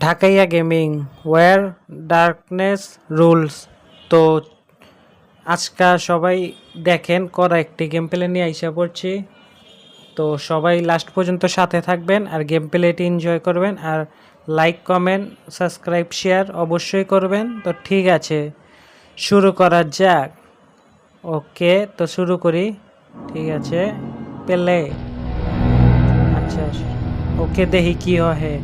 Dhakaiya gaming war darkness rules তো আজকা সবাই দেখেন, করা একটি গেম প্লে নিয়ে আইসা পড়ছি। তো সবাই লাস্ট পর্যন্ত সাথে থাকবেন আর গেম প্লেটি এনজয় করবেন আর লাইক কমেন্ট সাবস্ক্রাইব শেয়ার অবশ্যই করবেন। তো ঠিক আছে, শুরু করা যাক। ওকে, তো শুরু করি। ঠিক আছে পেলে আচ্ছা ওকে দেখি কী হয়।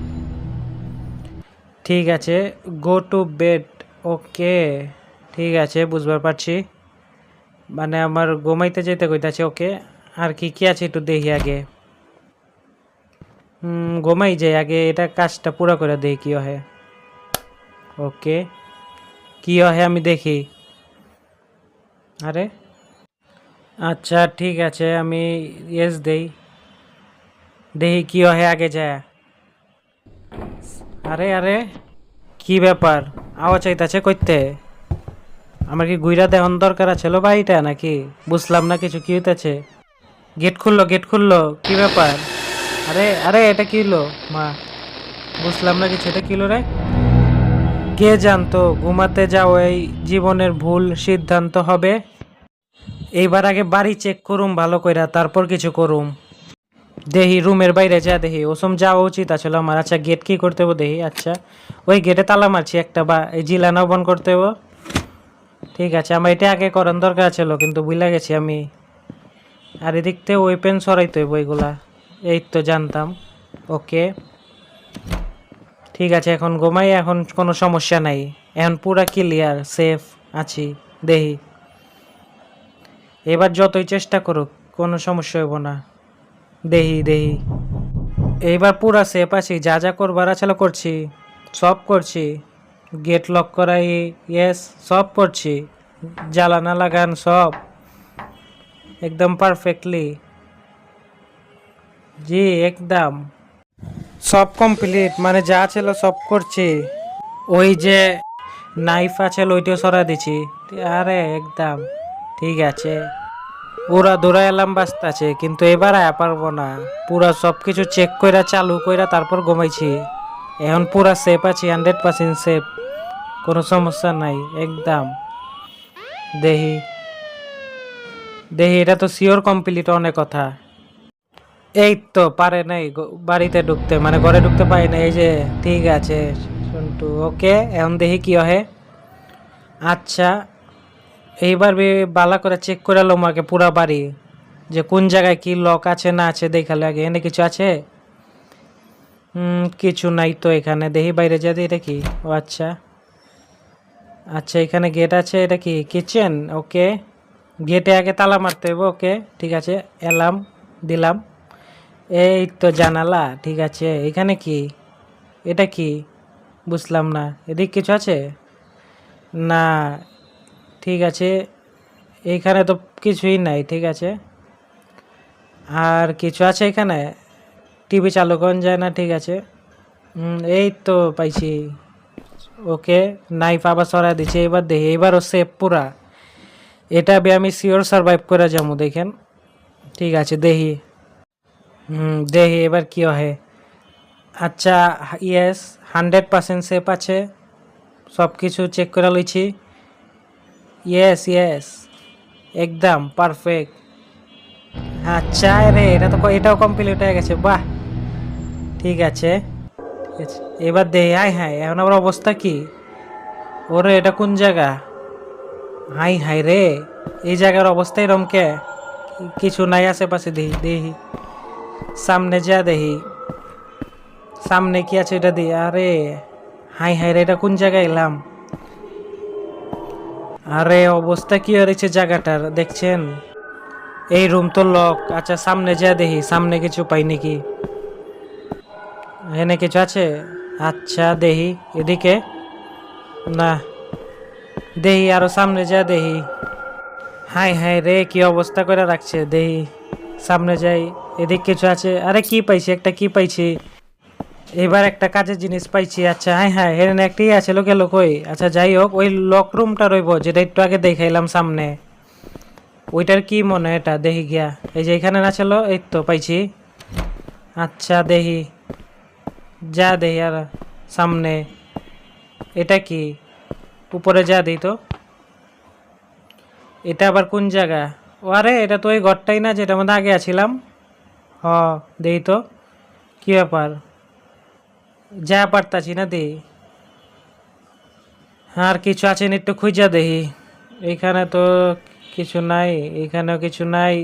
ঠিক আছে গো টু বেড ওকে ঠিক আছে, বুঝবার পারছি। মানে আমার ঘুমাইতে যেতে কইতাছে ওকে আর কি কি আছে একটু দেখি আগে। হুম, ঘুমাই যাই আগে, এটা কাজটা পুরো করে দেখি কি হয়। ওকে কি হয় আমি দেখি। আরে আচ্ছা ঠিক আছে, আমি ইয়েস দেই। দেখি কি হয় আগে যায়। আরে আরে, কি ব্যাপার? আওয়াজ চাইতাছে কইতে। আমার কি গুইরা দেহন দরকার আছে লো বাড়িটা নাকি? বুঝলাম না কিছু কি হইতাছে। গেট খুললো গেট খুললো, কি ব্যাপার? আরে আরে, এটা কি হলো মা, বুঝলাম না কিছু, এটা কি হলো রে? কে জানতো ঘুমাতে যাও এই জীবনের ভুল সিদ্ধান্ত হবে? এইবার আগে বাড়ি চেক করুম ভালো কইরা, তারপর কিছু করুম। দেহি, রুমের বাইরে যা দেহি, ওসম যাওয়া উচিত আসলে আমার। আচ্ছা গেট কি করতে হব দেহি? আচ্ছা ওই গেটে তালা মারছি একটা বা, এই জিলানাও বন্ধ করতে হব। ঠিক আছে, আমার এটা আগে করার দরকার ছিল, কিন্তু বুঝলা গেছি আমি। আর এদিক থেকে ওয়েপেন সরাইতে হইব এগুলা। এই তো জানতাম। ওকে ঠিক আছে, এখন ঘুমাই, এখন কোনো সমস্যা নাই। এখন পুরা ক্লিয়ার সেফ আছি, দেহি। এবার যতই চেষ্টা করুক, কোনো সমস্যা হইব না। দেহি দেহি। এইবার পুরা সেফ আছি, যা যা করবার আছে করছি। সব করছি। গেট লক করাই ইয়েস সব করছি। জ্বালানা লাগান সব। একদম পারফেক্টলি জি, একদম। সব কমপ্লিট মানে যা ছিল সব করছি। ওই যে নাইফ আছে ওইটাও সরা দিছি। আরে, একদম। ঠিক আছে। পুরা দৌড়া এলাম বাস্ত আছে কিন্তু এবার আয়া পারব না। পুরা সব কিছু চেক কইরা, চালু কইরা তারপর ঘুমাইছি। এখন পুরা সেফ আছি হান্ড্রেড পার্সেন্ট সেফ কোনো সমস্যা নাই, একদম। দেহি। দেহি, এটা তো শিওর কমপ্লিট অনেক কথা। এই তো, পারে নাই বাড়িতে ঢুকতে মানে ঘরে ঢুকতে পারি না এই যে, ঠিক আছে, সন্টু ওকে এখন দেখি কি হয়? আচ্ছা এইবার বালা করে চেক করে লো আগে পুরা বাড়ি, যে কোন জায়গায় কি লক আছে না আছে দেখালে আগে এনে কিছু আছে? কিছু নাই তো এখানে, দেখি বাইরে যা দিই এটা কি ও আচ্ছা। আচ্ছা এখানে গেট আছে, এটা কি কিচেন ওকে গেটে আগে তালা মারতে হবে ওকে ঠিক আছে, এলাম, দিলাম। এই তো জানালা, ঠিক আছে, এখানে কি? এটা কি? বুঝলাম না, এদিক কিছু আছে? না ঠিক আছে, এইখানে তো কিছুই নাই, ঠিক আছে। আর কিছু আছে এখানে? টিভি চালু করা যায় না, ঠিক আছে। এই তো পাইছি। ওকে, নাইফ আবার সরাই দিচ্ছে এবার দেখি এবারও সেফ পুরা। এটা আমি শিওর সার্ভাইভ করে যাব, দেখেন। ঠিক আছে, দেখি। হুম দেখি এবার কি হয়। আচ্ছা ইয়েস হান্ড্রেড পার্সেন্ট সেফ আছে। সব কিছু চেক করে লইছি। ইয়েস ইয়েস একদম পারফেক্ট আচ্ছা রে, এটা তো এটাও কমপ্লিট হয়ে গেছে, বাহ। ঠিক আছে। ঠিক আছে, এবার দে হাই হাই এখন আমার অবস্থা কি? ওরে, এটা কোন জায়গা? হাই হাই রে, এই জায়গার অবস্থা এরম কে? কিছু নাই আশেপাশে দেখি দেখি সামনে যা দেখি সামনে কি আছে এটা দিই, আরে। হাই হাই রে, এটা কোন জায়গায় এলাম? আরে, অবস্থা কি হয়েছে জায়গাটার? দেখছেন? এই রুম তো লক আচ্ছা সামনে যা দেখি, সামনে কিছু পাই নাকি? এনে কিছু আছে? আচ্ছা দেহি এদিকে? না। দেহি আরও সামনে যা দেখি। হাই হাই রে, কি অবস্থা করে রাখছে? দেহি সামনে যাই। এদিক কিছু আছে? আরে, কি পাইছি? একটা কি পাইছি? এবার একটা কাজের জিনিস পাইছি আচ্ছা হ্যাঁ হ্যাঁ এখানে একটাই আছে, লোকে লোকই আচ্ছা যাই হোক, ওই লক রুমটা রইব, যেটা একটু আগে দেখাইলাম সামনে। ওইটার কি মনে এটা? দেখি গিয়া। এই যে এখানে না ছিল এই তো পাইছি। আচ্ছা দেখি। যা দেখি আর সামনে। এটা কি? উপরে যা দিই তো। এটা আবার কোন জায়গা? ও, আরে, এটা তো ওই ঘরটাই না, যেটার মধ্যে আগে আছিলাম। হ, দেই তো। কী ব্যাপার? যা পারতাছি না দেই আর কিছু আছেন একটু খুঁজা দেখি। এখানে তো কিছু নাই, এখানেও কিছু নাই।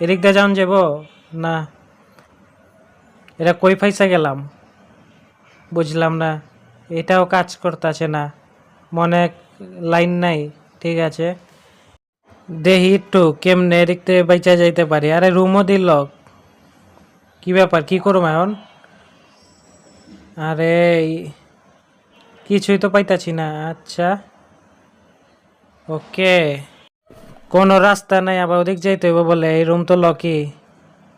এদিক দিয়ে যান যাব? না। এটা কই ফাইসা গেলাম? বুঝলাম না। এটাও কাজ করতেছে না। মনে লাইন নাই, ঠিক আছে? দেহি একটু কেমনে এদিক থেকে বাইচা যাইতে পারি। আরে রুমও দিল। কি ব্যাপার, কি করুম এখন? আরে, কিছুই তো পাইতাছি না। আচ্ছা। ওকে। কোনো রাস্তা নাই, আবার ওদিক যাইতে হইব বলে। এই রুম তো লকি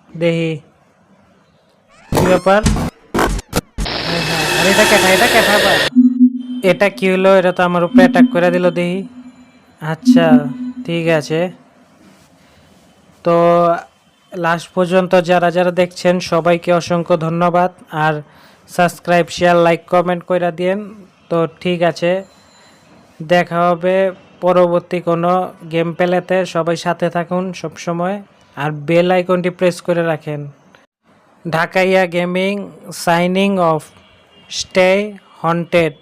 দেখি। কি ব্যাপার? এটা কেঠা এটা কেঠা এটা কি হলো? এটা তো আমার উপরে অ্যাটাক করে দিল, দেখি। আচ্ছা ঠিক আছে। তো লাস্ট পর্যন্ত যারা যারা দেখছেন, সবাইকে অসংখ্য ধন্যবাদ। আর সাবস্ক্রাইব শেয়ার লাইক কমেন্ট করে দিয়েন। তো ঠিক আছে, দেখা হবে পরবর্তী কোনো গেম প্লেতে। সবাই সাথে থাকুন সব সময় আর বেল আইকনটি প্রেস করে রাখেন। Dhakaiya gaming signing off stay haunted